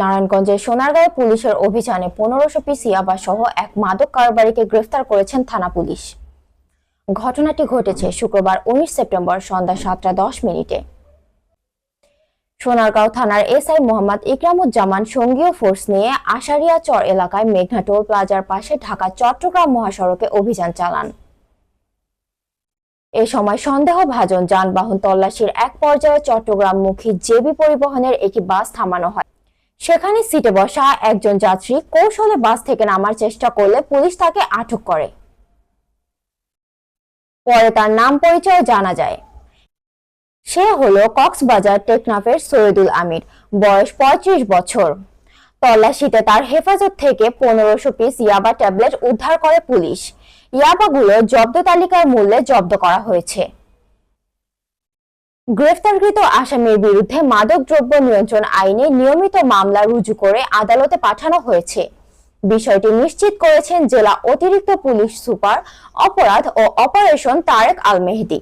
নারায়ণগঞ্জের সোনারগাঁয়ে পুলিশের অভিযানে পনেরোশো পিস ইয়াবা সহ এক মাদক কারবারিকে গ্রেফতার করেছেন থানা পুলিশ। ঘটনাটি ঘটেছে শুক্রবার উনিশ সেপ্টেম্বর সন্ধ্যা সাতটা দশ মিনিটে। সোনারগাঁও থানার এসআই মোহাম্মদ ইকরামুজ্জামান সঙ্গীয় ফোর্স নিয়ে আশারিয়া চর এলাকায় মেঘনা টোল প্লাজার পাশে ঢাকা চট্টগ্রাম মহাসড়কে অভিযান চালান। এ সময় সন্দেহভাজন যানবাহন তল্লাশির এক পর্যায়ে চট্টগ্রাম চট্টগ্রামমুখী জেবি পরিবহনের একটি বাস থামানো হয়। সেখানে সিটে বসা একজন যাত্রী কৌশলে বাস থেকে নামার চেষ্টা করলে পুলিশ তাকে আটক করে। পরে তার নাম পরিচয় জানা যায়। সে হলো কক্সবাজার টেকনাফের সৈয়দুল আমির। বয়স পঁয়ত্রিশ বছর। তল্লাশিতে তার হেফাজত থেকে পনেরোশো পিস ইয়াবা ট্যাবলেট উদ্ধার করে পুলিশ। ইয়াবাগুলো জব্দ তালিকার মূল্যে জব্দ করা হয়েছে। গ্রেফতারকৃত আসামির বিরুদ্ধে মাদক দ্রব্য নিয়ন্ত্রণ আইনে নিয়মিত মামলা রুজু করে আদালতে পাঠানো হয়েছে। বিষয়টি নিশ্চিত করেছেন জেলা অতিরিক্ত পুলিশ সুপার, অপরাধ ও অপারেশন তারেক আল মেহেদি